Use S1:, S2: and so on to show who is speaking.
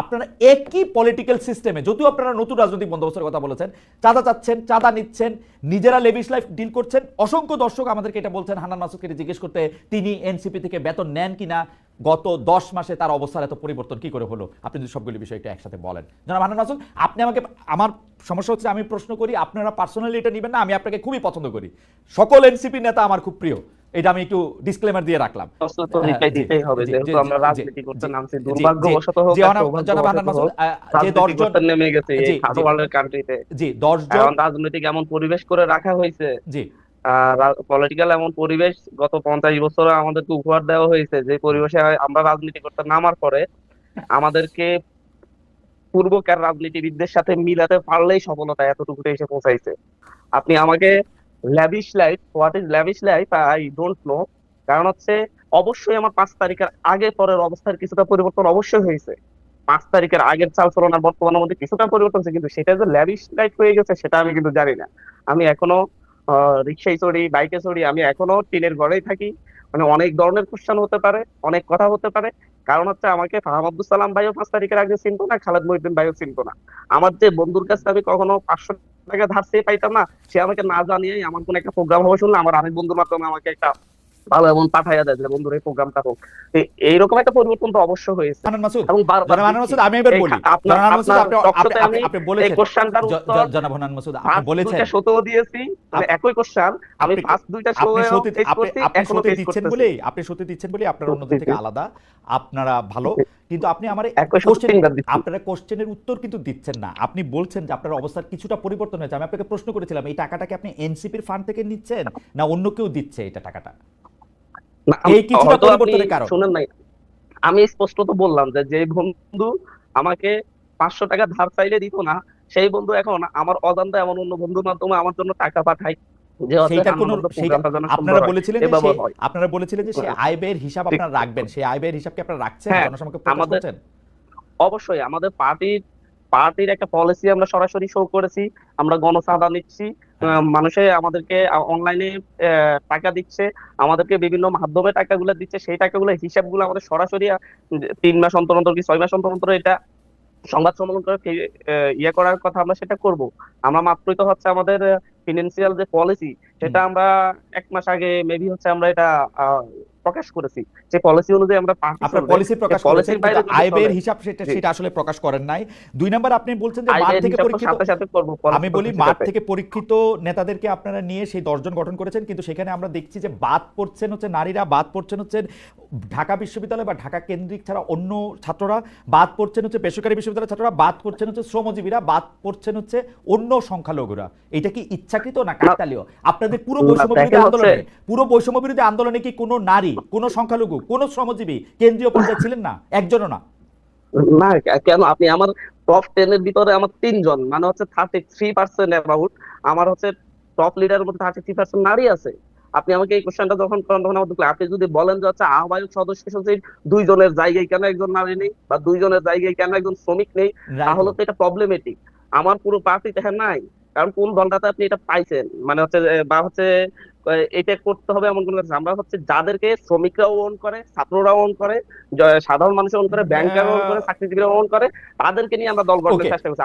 S1: আপনারা একই পলিটিক্যাল সিস্টেমে যদিও আপনারা নতুন রাজনৈতিক বন্দোবস্তের কথা বলেছেন, চাঁদা চাচ্ছেন, চাঁদা নিচ্ছেন, নিজেরা লেভিশ লাইফ ডিল করছেন। অসংখ্য দর্শক আমাদেরকে এটা বলছেন, হান্নান মাসুদকে জিজ্ঞেস করতে, তিনি এনসিপি থেকে বেতন নেন কিনা, গত দশ মাসে তার অবস্থার এত পরিবর্তন কি করে হলো? আপনি যদি সবগুলি বিষয় একসাথে বলেন। জনাব হান্নান মাসুদ, আপনি আমাকে, আমার সমস্যা হচ্ছে আমি প্রশ্ন করি, আপনারা পার্সোনালি এটা নেবেন না, আমি আপনাকে খুবই পছন্দ করি। সকল এনসিপি নেতা আমার খুব প্রিয়। এটা আমি একটু ডিসক্লেমার দিয়ে রাখলাম। জি, দশজন
S2: রাজনৈতিক এমন পরিবেশ করে রাখা হয়েছে
S1: জি।
S2: পলিটিক্যাল এমন পরিবেশ গত পঞ্চাশ বছরে আমাদেরকে উপহার দেওয়া হয়েছে যে পরিবেশে আমরা রাজনীতি করতে নামার পরে আমাদেরকে পূর্বকার রাজনীতিবিদদের সাথে মিলাতে পারলেই সফলতা এতটুকুতে এসে পৌঁছাইছে। আপনি আমাকে lavish life what is lavish life I don't know কারণ হচ্ছে, অবশ্যই আমার পাঁচ তারিখের আগে পরের অবস্থার কিছুটা পরিবর্তন অবশ্যই হয়েছে। পাঁচ তারিখের আগের চাল চলন আর বর্তমানের মধ্যে কিছুটা পরিবর্তন হয়েছে, কিন্তু সেটা যে ল্যাভিশ লাইফ হয়ে গেছে, সেটা আমি কিন্তু জানি না। আমি এখনও রিক্সায় চড়ি বাইকে চড়ি, আমি এখনও টিনের ঘরেই থাকি। মানে অনেক ধরনের কোশ্চেন হতে পারে, অনেক কথা হতে পারে। কারণ হচ্ছে, আমাকে ফাহাম আব্দুল সালাম ভাইও পাঁচ তারিখের আগে চিনতো না, খালেদ মহিউদ্দিন ভাইও চিনতো না। আমার যে বন্ধুর কাছে আমি কখনো পাঁচশো টাকা ধার চেয়ে পাইতাম না। সে আমাকে না জানিয়ে আমার কোন একটা প্রোগ্রাম হবে শুনলে আমার আমি বন্ধুর মাধ্যমে আমাকে একটা ভালো এমন পাঠাইয়া দেয় যে বন্ধুর এই প্রোগ্রামটা হোক। এইরকম একটা পরিবর্তন তো অবশ্যই হয়েছে। এবং
S1: মাসুদ আমি এবার বলি। আপনি বলেছেন।
S2: কোশ্চেনটার উত্তর
S1: জনাব হান্নান মাসুদ আপনি বলেছেন।
S2: দুইটা দিয়েছি মানে একই কোশ্চেন আমি
S1: আপনি-
S2: দুইটা
S1: আপনি সত্যি আপনি আপনি
S2: এখনও
S1: দিচ্ছেন আপনি বলেই আপনার অন্যদের থেকে আলাদা। আপনারা ভালো কিন্তু আপনি আমার কোশ্চেন আপনারা কোশ্চেনের উত্তর কিন্তু দিচ্ছেন না। আপনি বলছেন যে আপনার অবস্থার কিছুটা পরিবর্তন হয়েছে। আমি আপনাকে প্রশ্ন করেছিলাম এই টাকাটা কি আপনি এনসিপির ফান্ড থেকে নিচ্ছেন? না অন্য কেউ দিচ্ছে এটা টাকাটা? এই কিছুটা পরিবর্তনের কারণ।
S2: শুনেন নাই। আমি স্পষ্ট তো বললাম যে যে বন্ধু আমাকে পাঁচশো টাকা ধার চাইলে দিত না সেই বন্ধু এখন আমার অজান্তে এমন অন্য বন্ধুর মাধ্যমে আমার জন্য টাকা পাঠায়
S1: আপনারা বলেছিলেন যে
S2: হয়।
S1: আপনারা বলেছিলেন যে সেই আয় হিসাব। আপনারা রাখবেন। সেই আপনারা রাখছেন?
S2: হ্যাঁ,
S1: প্রকাশ করছেন?
S2: অবশ্যই আমাদের পার্টির পার্টির একটা পলিসি আমরা সরাসরি শো করেছি। আমরা নিচ্ছি। মানুষে আমাদেরকে অনলাইনে টাকা দিচ্ছে আমাদেরকে বিভিন্ন মাধ্যমে টাকাগুলো দিচ্ছে সেই টাকাগুলো হিসাবগুলো আমাদের সরাসরি তিন মাস অন্তর অন্তর কি ছয় মাস অন্তর অন্তর এটা সংবাদ সম্মেলন করে ইয়ে করার কথা আমরা সেটা করব। আমরা মাত্রই তো হচ্ছে আমাদের ফিনান্সিয়াল যে পলিসি সেটা আমরা এক মাস আগে মেবি হচ্ছে আমরা এটা প্রকাশ করেছি। যে পলিসি অনুযায়ী আমরা
S1: আপনার পলিসি প্রকাশ করেছেন
S2: র বাইরে
S1: কিন্তু আয় ব্যয়ের হিসাব সেটা সেটা আসলে প্রকাশ করেন নাই। দুই নাম্বার আপনি বলছেন যে মাঠ থেকে পরীক্ষিত আমি বলি মাঠ থেকে পরীক্ষিত নেতাদেরকে আপনারা নিয়ে সেই দশজন গঠন করেছেন কিন্তু সেখানে আমরা দেখছি যে বাদ পড়ছেন হচ্ছে নারীরা বাদ পড়ছেন হচ্ছে ঢাকা বিশ্ববিদ্যালয় বা ঢাকা কেন্দ্রিক ছাড়া অন্য ছাত্ররা বাদ পড়ছেন হচ্ছে বেসরকারি বিশ্ববিদ্যালয়ের ছাত্ররা বাদ পড়ছেন হচ্ছে শ্রমজীবীরা বাদ পড়ছেন হচ্ছে অন্য সংখ্যালঘুরা। এটা কি ইচ্ছাকৃত না কাকতালীয়? আপনাদের পুরো বৈষম্য বিরোধী আন্দোলনে পুরো বৈষম্য বিরোধী আন্দোলনে কি কোনো নারী কোনো সংখ্যালঘু কোনো শ্রমজীবী কেন্দ্রীয় পর্যায়ে ছিলেন না? একজনও না।
S2: না কেন? আপনি আমার টপ টেন এর ভিতরে আমার তিনজন মানে হচ্ছে থার্টি থ্রি পার্সেন্ট অ্যাবাউট আমার হচ্ছে টপ লিডারের মধ্যে থার্টি থ্রি পার্সেন্ট নারী আছে। আপনি আমাকে এই কোশ্চেনটা যখন করেন তখন আমার আপনি যদি বলেন যে হচ্ছে আহ্বায়ক সদস্য সচিব দুইজনের জায়গায় কেন একজন নারী নেই বা দুইজনের জায়গায় কেন একজন শ্রমিক নেই তাহলে তো এটা প্রবলেমেটিক আমার পুরো পার্টি দেখেন নাই। কারণ কোন দলটাতে আপনি এটা পাইছেন? মানে হচ্ছে বা হচ্ছে এটা করতে হবে এমন কোনো আমরা হচ্ছে যাদেরকে শ্রমিকরাও অন করে ছাত্ররাও অন করে সাধারণ মানুষ অন করে ব্যাংকার অন করে চাকরিজীবীরা অন করে তাদেরকে নিয়ে আমরা দল গঠনের. চেষ্টা করছি।